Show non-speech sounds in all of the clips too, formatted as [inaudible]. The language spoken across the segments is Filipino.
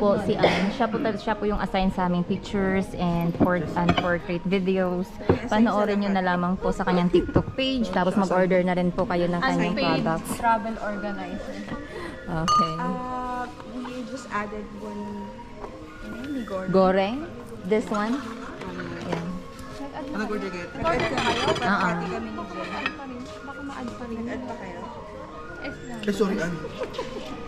po si Anne. Siya po, siya po yung assign sa aming pictures and, port and portrait videos. Panoorin nyo na lamang po sa kanyang TikTok page. Tapos mag-order na rin po kayo ng kanyang products. travel organizer. Okay. Uh, we just added one. Ano? Ligor. Goreng. This one. Yan. Nag-order kayo? Nag-add ka kayo? Ni Jen. Baka ma-add pa rin. Nag-add pa kayo? Eh, sorry, Ann. [laughs]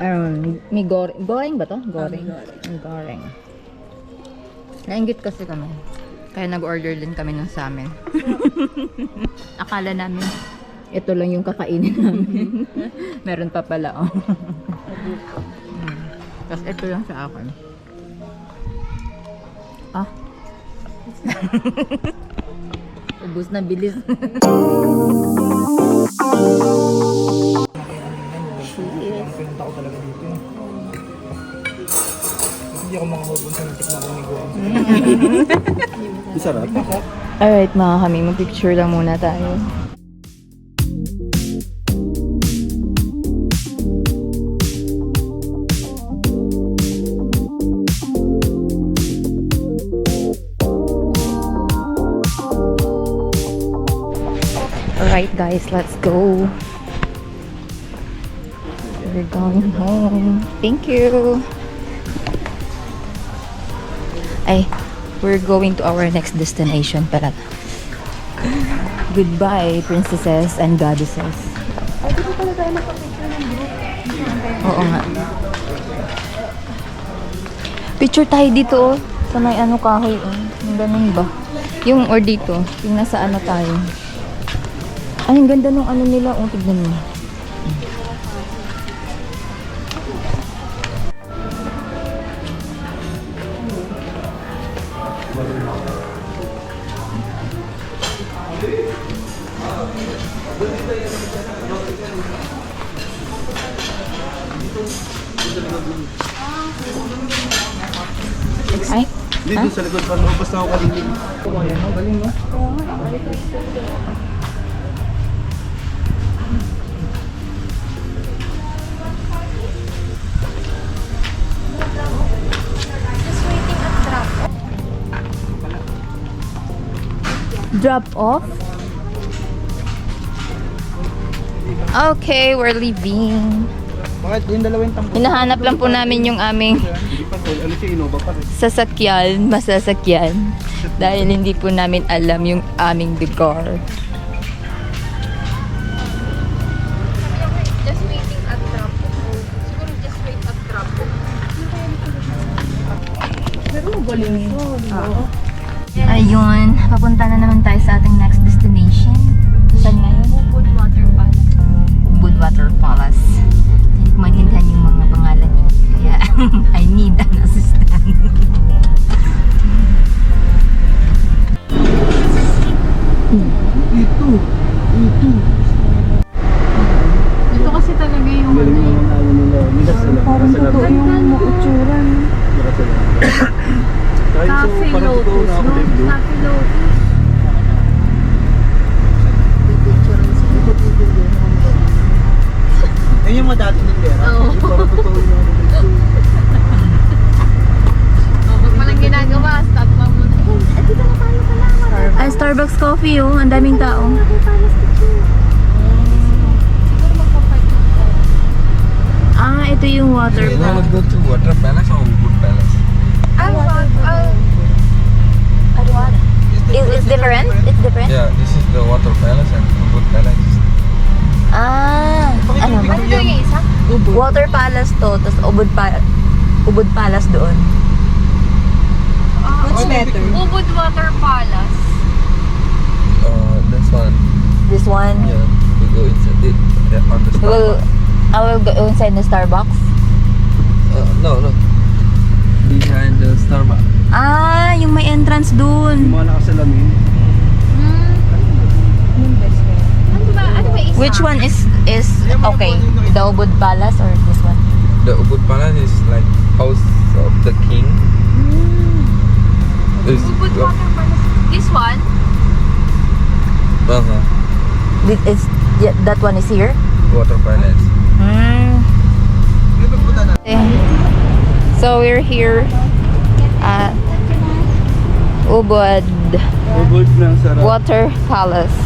Um, may goreng. Goreng ba to? Goreng. May goreng. Nainggit kasi kami. Kaya nag-order din kami ng sa amin. [laughs] Akala namin, ito lang yung kakainin namin. [laughs] Meron pa pala, oh. [laughs] Tapos ito lang sa akin. Ah. Ubus na bilis. Pinunta ko talaga dito. eh. Hindi ako makakabun sa natik na ko ni Guam. Sarap. Alright mga kami, mag-picture lang muna tayo. Alright guys, let's go. We're going home. Thank you. Ay, we're going to our next destination pala. Goodbye, princesses and goddesses. Oo nga. Picture tayo dito oh. Sa may ano kahoy oh. Yung ganun ba? Yung or dito. Yung nasa ano tayo. Ay, ang ganda nung ano nila. Oh, tignan mo. Ay, Dito sa likod pa, lumabas na ako oh, galing drop. drop off. Okay, we're leaving. Bakit yung dalawa yung tampo? Hinahanap lang po namin yung aming Hindi pa, tol. ano siya, Innova pa rin. sasakyan, masasakyan. Dahil hindi po namin alam yung aming lugar. Just waiting at drop. Siguro just wait at drop. Ayun, papunta na naman tayo sa ating next destination. Saan ngayon? Ubud Water Palace. Ubud Water Palace. Maintindihan yung mga pangalan niyo. Kaya, [laughs] I need an assistant. Ito! Ito! Ito kasi talaga yung ano nila. Migas sila. Parang totoo yung Utsura. Cafe Lotus, no? Cafe Lotus. Yung mga dati ng pera. Oo. Yung [laughs] Parang totoo yung mga dito. Oh, pag walang ginagawa, stop lang muna. Eh, dito na tayo pala. Ay, Starbucks coffee oh. Ang daming tao. Ah, ito yung water You want to go to Water Palace or Wood Palace? Ang wag, ang... Is it's different? It's different? Yeah, this is the Water Palace and Wood Palace. Ah, ano? Ano yung isa? Water Palace to, tapos Ubud, pa Ubud Palace doon. What's better? Ubud Water Palace. Uh, this one. This one. Yeah, we go inside it yeah, on the We'll, Starbucks. I will go inside the Starbucks. Uh, no, no. Behind the Starbucks. Ah, yung may entrance Yung doon. mga nakasalamin. Hmm. Which one is is okay? The Ubud Palace or this one? The Ubud Palace is like house of the king. Is Ubud Water Palace. This one? uh-huh. This is yeah, that one is here. Water Palace. Ano ba punta na? Eh, So we're here at Ubud Ubod ng sarap. Water Palace.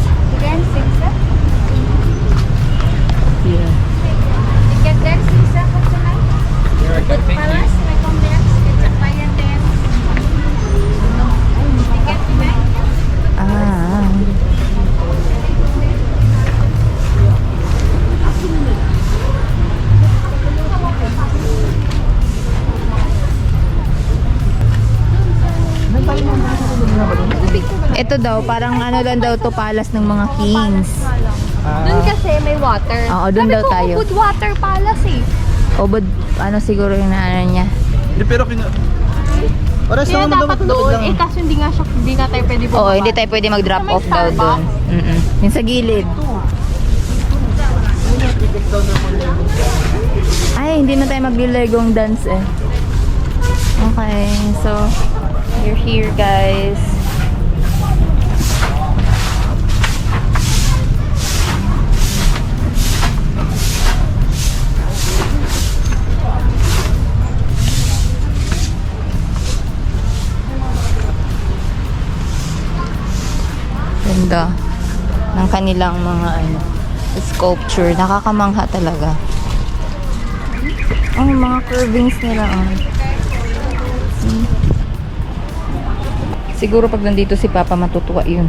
Din. Ticket tonight. Ah. Ito daw, parang ano lang daw to palas ng mga kings. Doon kasi may water. Oo, Sabi daw ko, tayo. Ubud Water Palace eh. Ubod, ano siguro yung naano niya. Hindi, pero kina... Oras naman dapat doon, lang. eh kaso hindi nga siya, hindi nga tayo pwede bumaba. Oo, hindi tayo pwede mag-drop off daw doon. Starbucks? Mm Yung sa gilid. Ay, hindi na tayo magli-legong dance eh. Okay, so you're here guys. Kanilang mga ano, sculpture. Nakakamangha talaga. Oh, mga curvings nila. Oh. See? Siguro pag nandito si Papa matutuwa yun.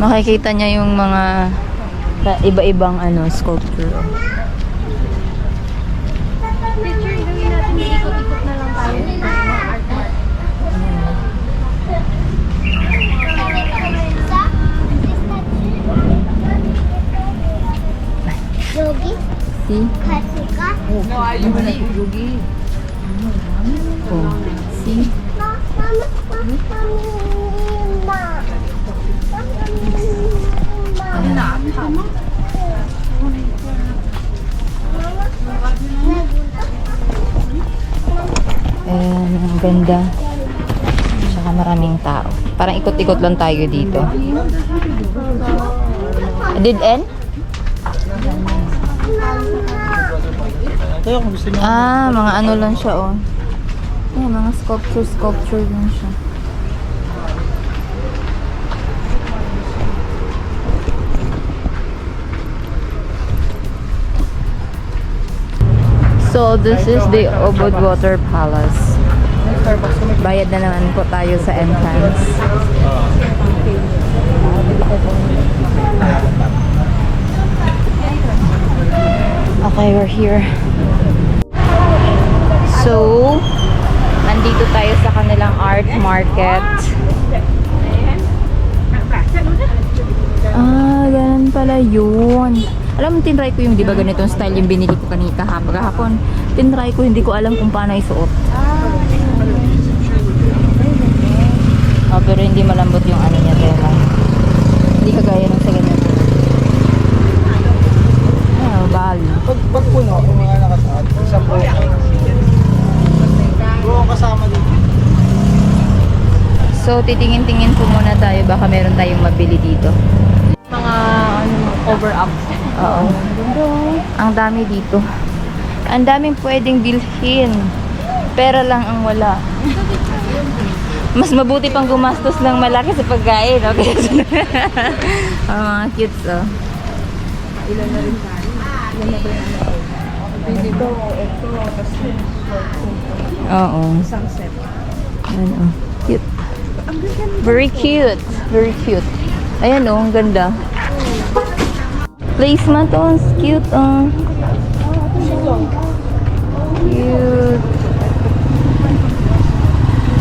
Makikita niya yung mga iba-ibang ano sculpture. oh. Picture, gawin natin, ikot-ikot na lang tayo. Mga art mark. Yogi, See? Katsuka. Oh. See? Mama, mama, mama. Mama. Ayan, ang ganda. Tsaka maraming tao. Parang ikot-ikot lang tayo dito. Did end? Tayo kung gusto niyo. Ah, mga ano lang siya, oh. Ayan, mga sculpture, sculpture lang siya. So, this is the Ubud Water Palace. Bayad na naman po tayo sa entrance. Okay, we're here. So, nandito tayo sa kanilang art market. Ah, ganun pala yun. Alam mo, tinry ko yung, di ba ganitong style yung binili ko kanina kahapon. kahapon. Tinry ko, hindi ko alam kung paano isuot. Ah, pero hindi malambot yung ano niya, tela. Hindi kagaya ng sa ganyan. Ah, bali. Pag, pag puno, kung mga nakasaad, isang buo. Kasama dito. So, titingin-tingin po muna tayo. Baka meron tayong mabili dito. Mga ano, cover-up. Oo. Ang dami dito. Ang daming pwedeng bilhin. Pera lang ang wala. Mas mabuti pang gumastos ng malaki sa pagkain. Okay? [laughs] oh, mga cutes, oh. Oo. Isang set. Ayan, oh. Cute. Very cute. Very cute. Ayan, oh. Ang ganda. Placement, oh. Cute, oh. Cute.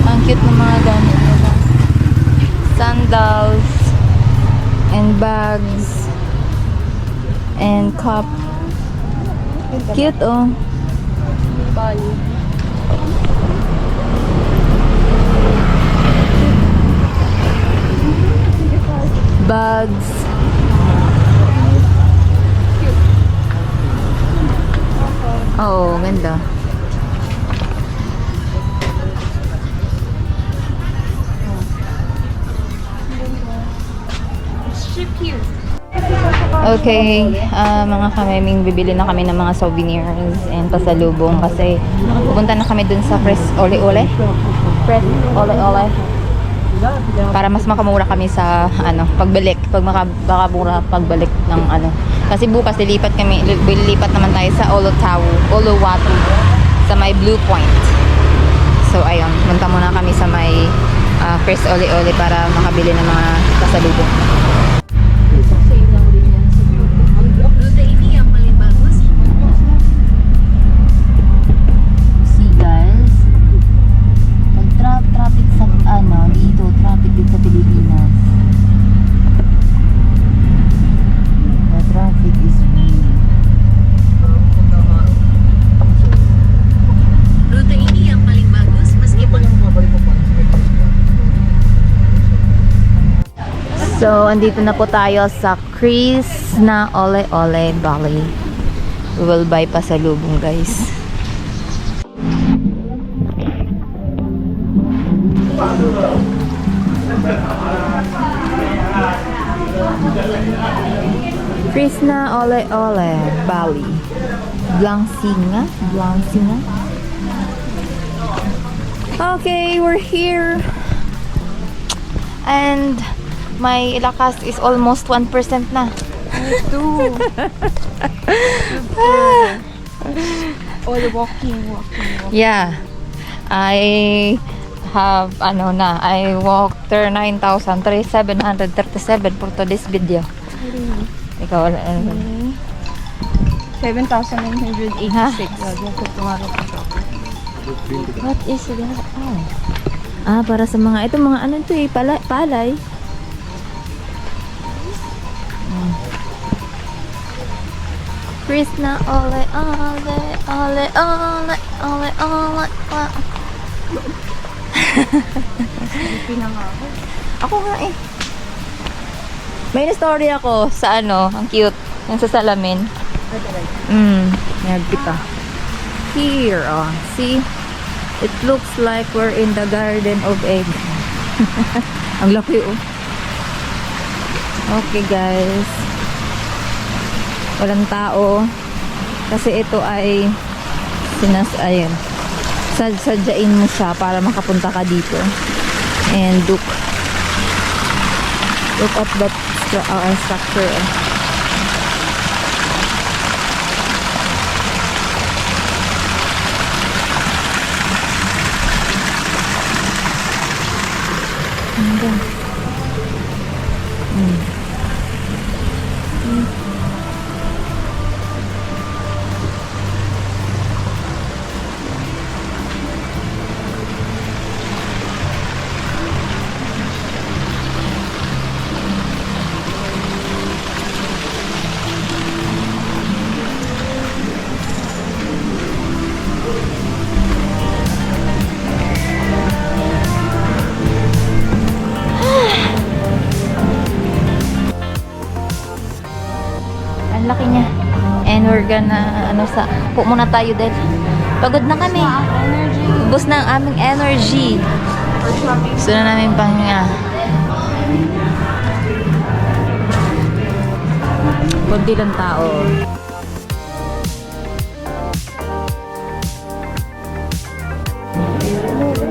Ang cute ng mga gamit nila. Sandals. And bags. And cup. Cute, oh. Bali. bags. Oo, ganda. Okay, ah, mga kameming, bibili na kami ng mga souvenirs and pasalubong kasi pupunta na kami dun sa Press Ole Ole. Press Ole Ole. Para mas makamura kami sa ano, pagbalik, pag maka, makamura pagbalik ng ano. Kasi bukas lilipat kami, li- lilipat naman tayo sa Olotawu, Oluwatu sa may Blue Point. So ayun, punta muna kami sa may ah, Press Ole Ole para makabili ng mga pasalubong. So, andito na po tayo sa Chris na Ole Ole Valley. We will buy pasalubong guys. Chris na Ole Ole Valley. Blancsinga? Blancsinga? Okay, we're here. And my lakas is almost 1% na. [laughs] All walking, walking, walking. Yeah. I have, ano na, I walked 39,737 for today's video. Ikaw, ano, ano, 7,986. Ha? tomorrow. what is that? Oh. Ah, para sa mga, ito mga ano to eh, pala, palay. Krishna, ole, ole, ole, ole, ole, ole, ole. [laughs] Ako nga eh. May na-story ako sa ano, ang cute. Yung sa salamin. Mm, nagkita. Here, oh. See? It looks like we're in the Garden of Eden. [laughs] ang laki, oh. Okay, guys. Walang tao. Kasi ito ay sinas, ayun. Sad sadyain mo siya para makapunta ka dito. And look. Look at that stru- uh, structure. We're gonna, ano sa, po muna tayo dahil pagod na kami. Ubus na ang aming energy. Gusto na namin pahinga. Kunti lang tao. Mm.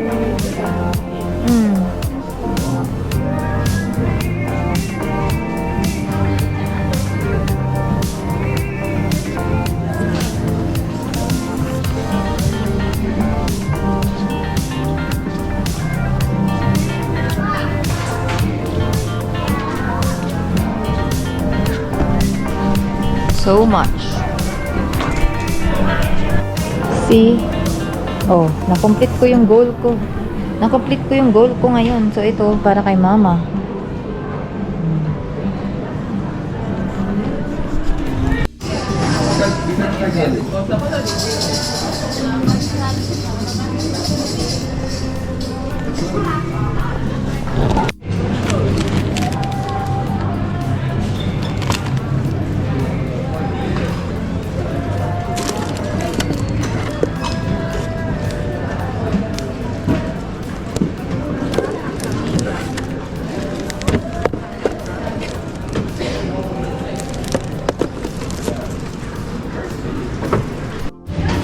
See? Oh, na-complete ko yung goal ko. Na-complete ko yung goal ko ngayon. So ito, para kay mama.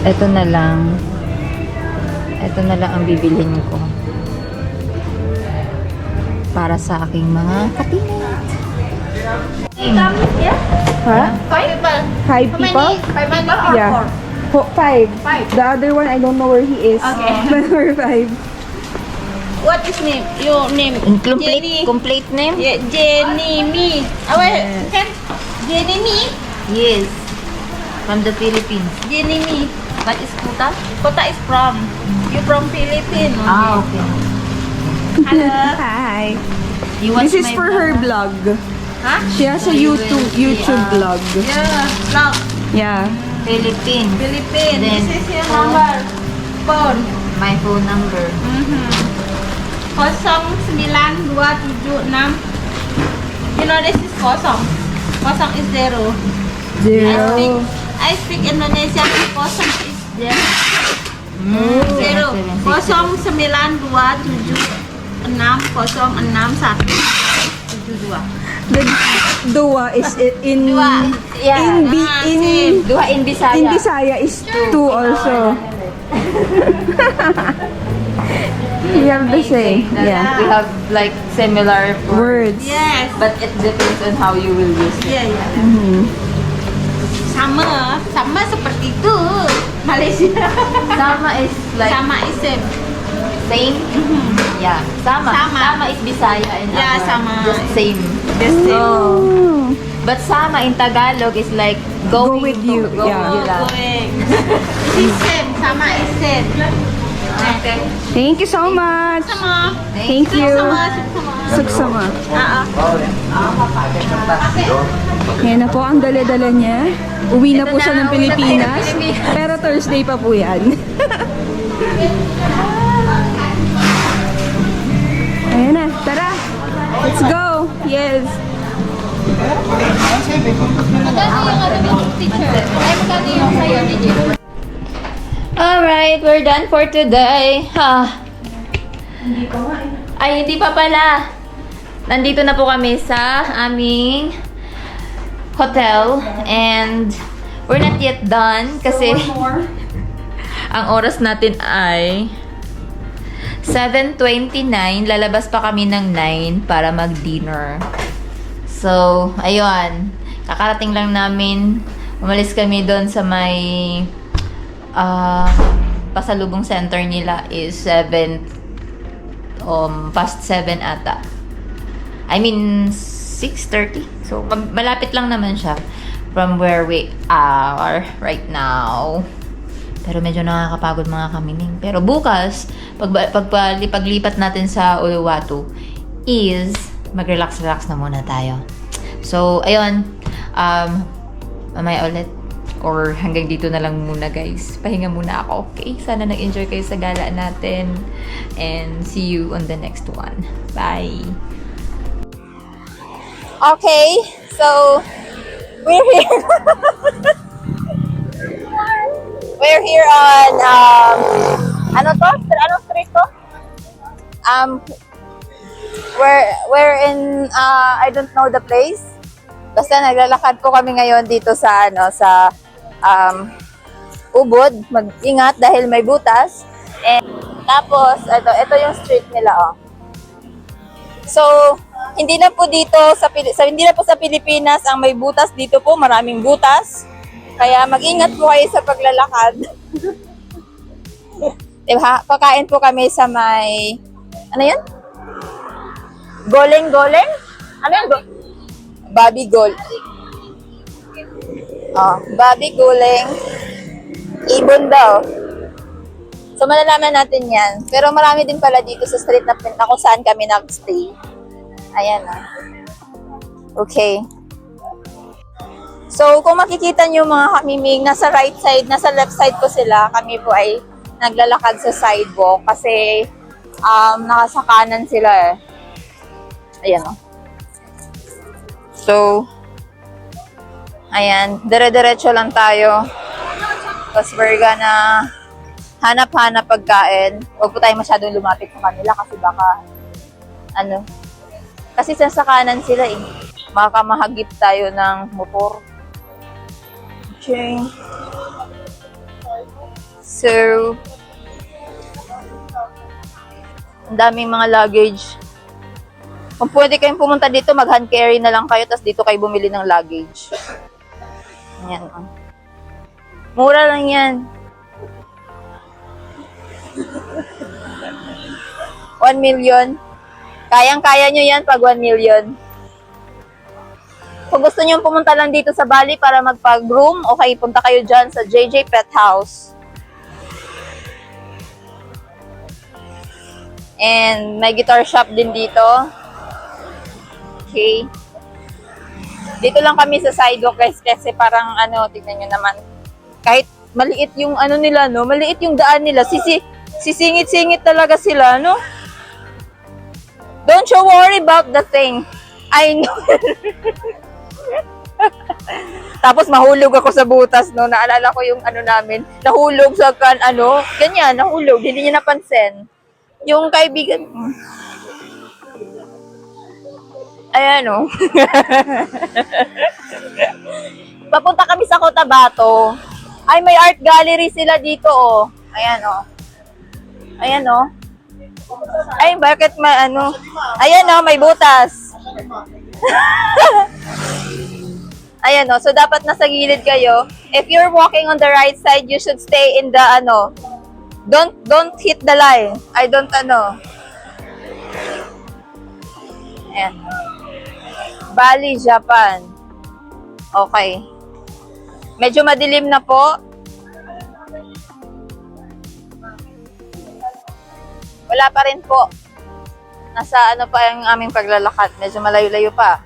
Ito na lang. Ito na lang ang bibilhin ko. Para sa aking mga katingin. Huh? Five people. Five people? Five people or Yeah. four? Fo- five. Five. The other one, I don't know where he is. Okay. [laughs] But we're five. What is name? Your name? In complete, Jenny. complete name? Yeah, Jenny Me. Oh, wait. Can Jenny Me? Yes. From the Philippines. Jenny Me. What is Kuta? Kota is from. You from Philippines. Ah, okay. Hello. Hi. You watch This is my for vlog, her vlog. Huh? She has a So you YouTube YouTube uh, vlog. Yeah. Vlog. Yeah. Philippines. Philippines. Then, This is your phone. number. Phone. My phone number. Mm-hmm. Kosong sembilan dua tujuh enam. You know this is kosong. Kosong is zero. I speak, Zero. I speak Indonesia. Kosong zero. Mm, Kosong sembilan dua tujuh enam kosong enam satu tujuh dua. The Dua is in Dua. Yeah. in B Ah, in. Duha in Bisaya. in Bisaya is two also. [laughs] We have the same. Yeah. We have like similar words. Yes. But it depends on how you will use it. Iya ya. Mhm. Sama, sama seperti itu. Malaysia. Sama is like sama is same. same. Yeah. Sama. Sama. Sama is Bisaya and Yeah, our sama. just same. The same. Oh. But sama in Tagalog is like Go going with you, Go yeah. with you. Going. Is same, sama is same. Okay. Thank you so much. Sama. Thank you. Sama, sama. Suksama. Ah, ah. Yan na po ang dala-dala niya. Uwi na po siya ng Pilipinas. Pero Thursday pa po yan. [laughs] Ayan na, tara. Let's go. Yes. Alright, we're done for today. Ha. Ay, hindi pa pala. Nandito na po kami sa aming hotel and we're not yet done kasi [laughs] ang oras natin ay 7.29. Lalabas pa kami ng 9 para mag-dinner. So, ayun. Kakarating lang namin. Umalis kami doon sa may ah pasalubong center nila is 7 um, past 7 ata. I mean, 6.30. So, ma- malapit lang naman siya from where we are right now. Pero medyo nakakapagod mga kamining. Pero bukas, pag, paglipat natin sa Uluwatu, is mag-relax-relax na muna tayo. So, ayun. Um, mamaya ulit. Or hanggang dito na lang muna guys. Pahinga muna ako. Okay? Sana nag-enjoy kayo sa gala natin. And see you on the next one. Bye! Okay, so we're here. [laughs] we're here on um ano to? Anong street to? Um we're we're in uh, I don't know the place. Basta naglalakad po kami ngayon dito sa ano sa um Ubod. Mag-ingat dahil may butas. And tapos ito ito yung street nila oh. So, hindi na po dito sa, sa hindi na po sa Pilipinas ang may butas dito po, maraming butas. Kaya mag-ingat po kayo sa paglalakad. [laughs] diba? Pakain po kami sa may ano 'yan? Goleng goleng? Ano 'yan? Go- Bobby Gol. Oh, Bobby Goleng. Ibon daw. So, malalaman natin yan. Pero marami din pala dito sa street na, na kung saan kami nag-stay. Ayan na. Okay. So, kung makikita nyo mga kamimig, nasa right side, nasa left side ko sila. Kami po ay naglalakad sa sidewalk kasi um, nakasa kanan sila eh. Ayan o. So, ayan, dire-diretso lang tayo. Tapos we're gonna hanap-hanap pagkain. Huwag po tayo masyadong lumapit sa kanila kasi baka, ano, kasi sa sa kanan sila eh. Baka mahagip tayo ng motor. Okay. So, ang daming mga luggage. Kung pwede kayong pumunta dito, mag-hand carry na lang kayo, tapos dito kayo bumili ng luggage. Ayan. oh. Mura lang yan. [laughs] 1 million. Kayang-kaya nyo yan pag 1 million. Kung gusto nyo pumunta lang dito sa Bali para magpag-room, okay, punta kayo dyan sa JJ Pet House. And may guitar shop din dito. Okay. Dito lang kami sa sidewalk guys kasi parang ano, tignan nyo naman. Kahit maliit yung ano nila, no? Maliit yung daan nila. Sisi, sisingit-singit talaga sila, no? Don't you worry about the thing. I know. Tapos mahulog ako sa butas, no? Naalala ko yung ano namin. Nahulog sa kan, ano, ganyan, nahulog. Hindi niya napansin. Yung kaibigan, ayan, oh. [laughs] Papunta kami sa Cotabato. Ay, may art gallery sila dito, oh. Ayan, oh. Ayan, oh. Ay, bakit may ano? Ayan, oh, may butas. [laughs] Ayan, oh. So, dapat nasa gilid kayo. If you're walking on the right side, you should stay in the, ano, don't, don't hit the line. I don't, ano. Ayan. Bali, Japan. Okay. Medyo madilim na po. Wala pa rin po. Nasa ano pa yung aming paglalakad. Medyo malayo-layo pa.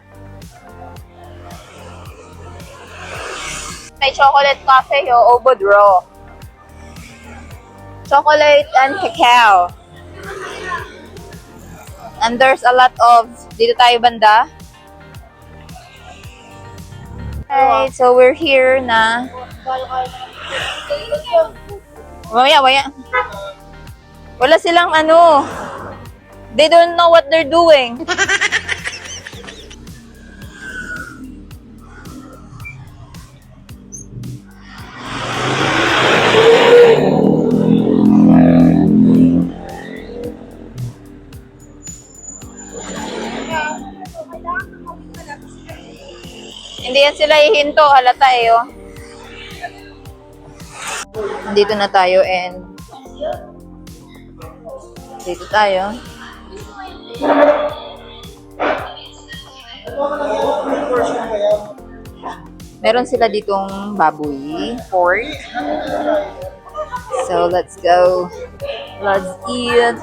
May chocolate cafe o Obod Raw. Chocolate and cacao. And there's a lot of, dito tayo banda. Alright, so we're here na. Waya, waya. Wala silang ano. They don't know what they're doing. Hindi yan sila ihinto, halata eh, oh. Dito na tayo and dito tayo. Meron sila ditong baboy, pork. So, let's go. Let's eat.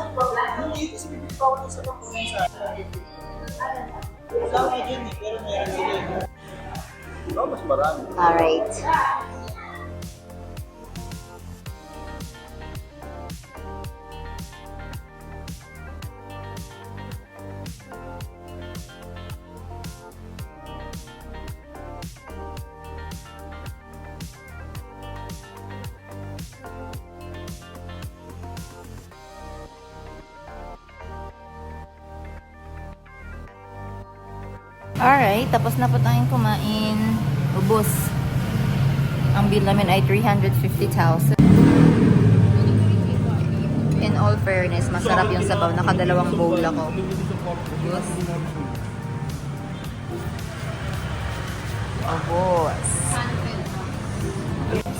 Alright. Tapos na po tayong kumain. Ubus. Ang bill namin ay 350,000. In all fairness, masarap yung sabaw. Nakadalawang bowl ako. Ubus. Ubus.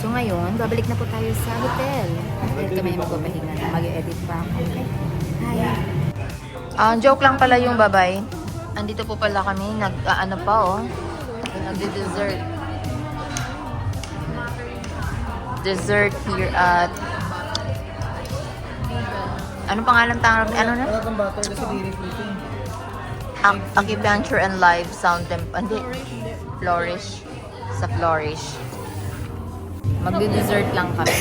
So ngayon, babalik na po tayo sa hotel. Dahil kami magpapahinga na mag-edit pa ako. Hi. Ah, joke lang pala yung babay. Andito po pala kami, nag, ah, ano pa oh, nagde-dessert. Dessert here at, ano pangalan tawag, ano na? Ac- Acupuncture and Live Sound Temp, hindi, Flourish, sa Flourish. Magde-dessert lang kami.